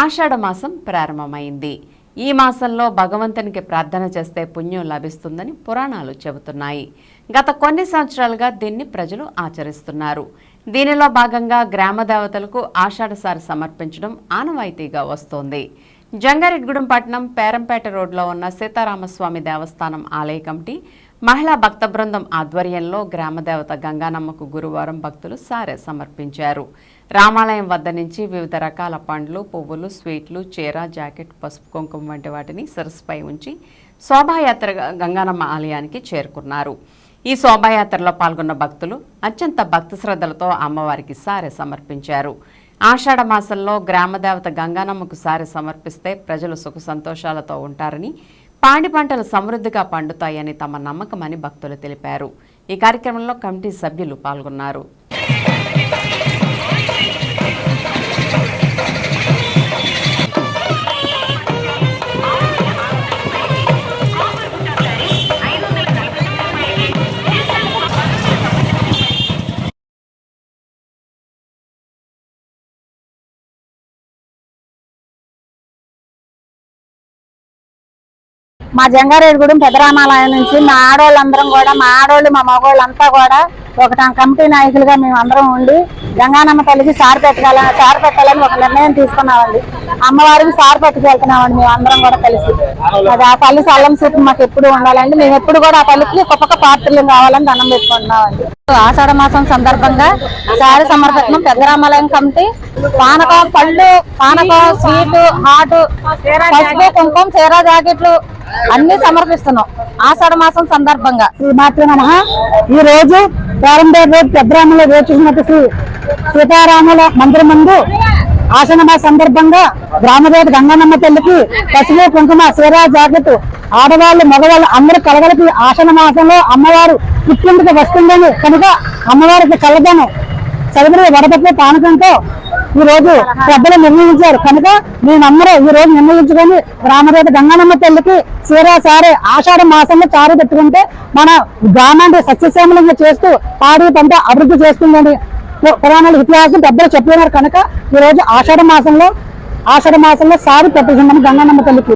ఆషాఢ మాసం ప్రారంభమైంది. ఈ మాసంలో భగవంతునికి ప్రార్థన చేస్తే పుణ్యం లభిస్తుందని పురాణాలు చెబుతున్నాయి. గత కొన్ని సంవత్సరాలుగా దీన్ని ప్రజలు ఆచరిస్తున్నారు. దీనిలో భాగంగా గ్రామ దేవతలకు ఆషాఢసారి సమర్పించడం ఆనవాయితీగా వస్తోంది. జంగారెడ్గూడెం పట్టణం పేరంపేట రోడ్లో ఉన్న సీతారామస్వామి దేవస్థానం ఆలయ కమిటీ మహిళా భక్త బృందం ఆధ్వర్యంలో గ్రామదేవత గంగానమ్మకు గురువారం భక్తులు సారె సమర్పించారు. రామాలయం వద్ద నుంచి వివిధ రకాల పండ్లు పువ్వులు స్వీట్లు చీర జాకెట్ పసుపు కుంకుమ వంటి వాటిని సరస్సుపై ఉంచి శోభాయాత్ర గంగానమ్మ ఆలయానికి చేరుకున్నారు. ఈ శోభాయాత్రలో పాల్గొన్న భక్తులు అత్యంత భక్తి శ్రద్ధలతో అమ్మవారికి సారె సమర్పించారు. ఆషాఢ మాసంలో గ్రామదేవత గంగానమ్మకు సారె సమర్పిస్తే ప్రజలు సుఖ సంతోషాలతో ఉంటారని పాడి పంటలు సమృద్ధిగా పండుతాయని తమ నమ్మకమని భక్తులు తెలిపారు. ఈ కార్యక్రమంలో కమిటీ సభ్యులు పాల్గొన్నారు. మా జంగారెడ్డిగూడెం పెదరామాలయం నుంచి మా ఆడవాళ్ళందరం కూడా మా ఆడవాళ్ళు మా మగవాళ్ళంతా కూడా ఒక కమిటీ నాయకులుగా మేము అందరం ఉండి గంగానమ్మ తల్లికి సార్ పెట్టగల సార్ పెట్టాలని ఒక నిర్ణయం తీసుకున్నామండి. అమ్మవారికి సారి పట్టుకెళ్తున్నామండి మేము అందరం కూడా కలిసి. అది ఆ తల్లి సల్లం సూపు మాకు ఎప్పుడు ఉండాలండి. మేము ఎప్పుడు కూడా ఆ తల్లికి ఒక్కొక్క పాత్రలు కావాలని దండం పెట్టుకుంటున్నామండి. ఆషాఢ మాసం సందర్భంగా సారి సమర్పణం పెద్దరామాలయం కమిటీ పానకం పళ్ళు పానకం స్వీట్ హాట్ పసుపు కుంకుమ చీర జాకెట్లు అన్ని సమర్పిస్తున్నాం. ఆషాఢ మాసం సందర్భంగా. శ్రీ మాతృ నమ. ఈ రోజు ప్రారంభ రోడ్ పెద్దరాములో వేచుకున్నట్టు శ్రీ సీతారాముల మందిరం ముందు ఆషాఢ సందర్భంగా గ్రామదేవత గంగన్నమ్మ తల్లికి పసుపు కుంకుమ చీర జాకెట్ ఆడవాళ్ళు మగవాళ్ళు అందరూ కలగలిపి ఆషాఢ మాసంలో అమ్మవారు పుట్టింటికి వస్తుందని కనుక అమ్మవారికి కలదను చదువులు వడపట్ల పానకంతో ఈ రోజు పెద్దలు నిర్ణయించారు. కనుక మేమందరూ ఈ రోజు నిర్ణయించుకొని గ్రామదేవత గంగానమ్మ తల్లికి సీరా సారే ఆషాఢ మాసంలో చారు పెట్టుకుంటే మన గ్రామాన్ని సస్యశ్యామలంగా చేస్తూ పాడి పంట అభివృద్ధి చేస్తుందని పు- పురాణాల ఇతిహాసం పెద్దలు చెప్పినారు కనుక ఈ రోజు ఆషాఢ మాసంలో ఆషాఢ మాసంలో సారి పెట్టుకుందాం గంగానమ్మ తల్లికి